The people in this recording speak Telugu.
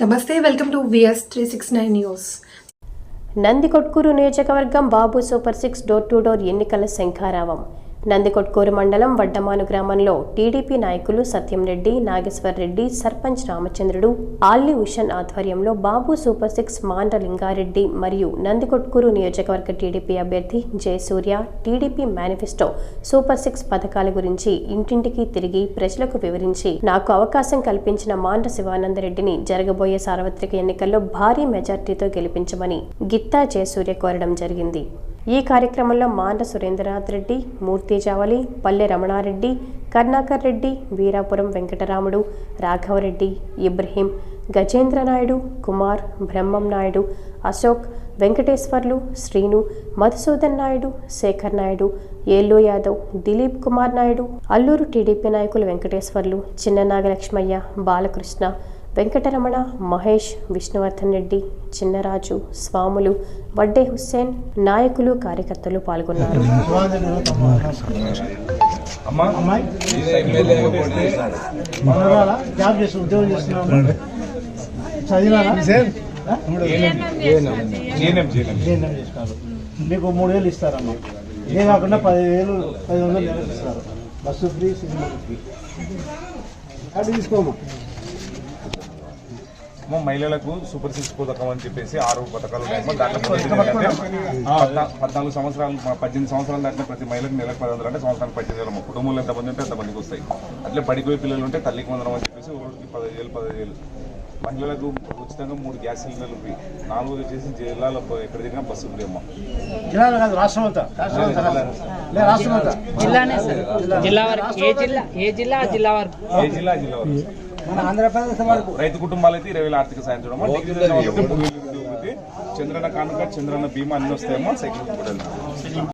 నమస్తే welcome to VS three six nine news Nandikotkur నియోజకవర్గం Babu super six door to door ఎన్నికల శంఖారావం. నందికొట్కూరు మండలం వడ్డమాను గ్రామంలో టీడీపీ నాయకులు సత్యం రెడ్డి నాగేశ్వర్ రెడ్డి సర్పంచ్ రామచంద్రుడు ఆల్లి ఉషన్ ఆధ్వర్యంలో బాబు సూపర్ సిక్స్ మాండ్ర లింగారెడ్డి మరియు నందికొట్కూరు నియోజకవర్గ టీడీపీ అభ్యర్థి Jayasurya TDP manifesto super six పథకాల గురించి ఇంటింటికి తిరిగి ప్రజలకు వివరించి నాకు అవకాశం కల్పించిన మాండ్ర శివానందరెడ్డిని జరగబోయే సార్వత్రిక ఎన్నికల్లో భారీ మెజార్టీతో గెలిపించమని గిత్తా జయసూర్య కోరడం జరిగింది. ఈ కార్యక్రమంలో మాండ సురేంద్రనాథ్ రెడ్డి మూర్తి జావలి పల్లె రమణారెడ్డి కర్ణాకర్ రెడ్డి వీరాపురం వెంకటరాముడు రాఘవరెడ్డి ఇబ్రహీం గజేంద్ర నాయుడు కుమార్ బ్రహ్మం నాయుడు అశోక్ వెంకటేశ్వర్లు శ్రీను మధుసూదన్ నాయుడు శేఖర్ నాయుడు ఏల్లో యాదవ్ దిలీప్ కుమార్ నాయుడు అల్లూరు టీడీపీ నాయకులు వెంకటేశ్వర్లు చిన్న నాగలక్ష్మయ్య బాలకృష్ణ వెంకటరమణ మహేష్ విష్ణువర్ధన్ రెడ్డి చిన్నరాజు స్వాములు వడ్డే హుస్సేన్ నాయకులు కార్యకర్తలు పాల్గొన్నారు. మీకు మూడు వేలు ఇస్తారమ్మా. ఇదే కాకుండా పదివేలు పది వందలు ఇస్తారు. Bus free cinema free. అది తీసుకోమా మహిళలకు సూపర్ సిక్స్ పథకం అని చెప్పేసి ఆరు పథకాలు పద్నాలుగు సంవత్సరాలు పద్దెనిమిది సంవత్సరాలు దాటిన ప్రతి మహిళకు నెలకు పది వందలు అంటే సంవత్సరానికి పద్దెనిమిది వేలు. అమ్మ. కుటుంబంలో ఎంతమంది ఉంటే అంతమందికి వస్తాయి. అట్లే బడిపోయే పిల్లలు ఉంటే తల్లికి వందనం అని చెప్పేసి ఒకరికి పదహైదు వేలు పదహైదు వేలు. మహిళలకు ఉచితంగా మూడు గ్యాస్ సిలిండర్లు ఫ్రీ. నాలుగోది వచ్చేసి జిల్లాలో ఎక్కడ దిగినా బస్సు ఫ్రీ అమ్మ. జిల్లాలో కాదు రాష్ట్రం అంతా. రాష్ట్రం అంతా లే రాష్ట్రం అంతా. జిల్లానే సార్. జిల్లా వరకు ఏ జిల్లా? ఏ జిల్లా? ఆ జిల్లా వరకు. ఏ జిల్లా వరకు. రైతు కుటుంబాలైతే ఇరవై వేల ఆర్థిక సాయం వృత్తి. చంద్రన్న కానుక చంద్రన్న బీమా అన్ని వస్తాయమ్మా సైకిల్ కూడా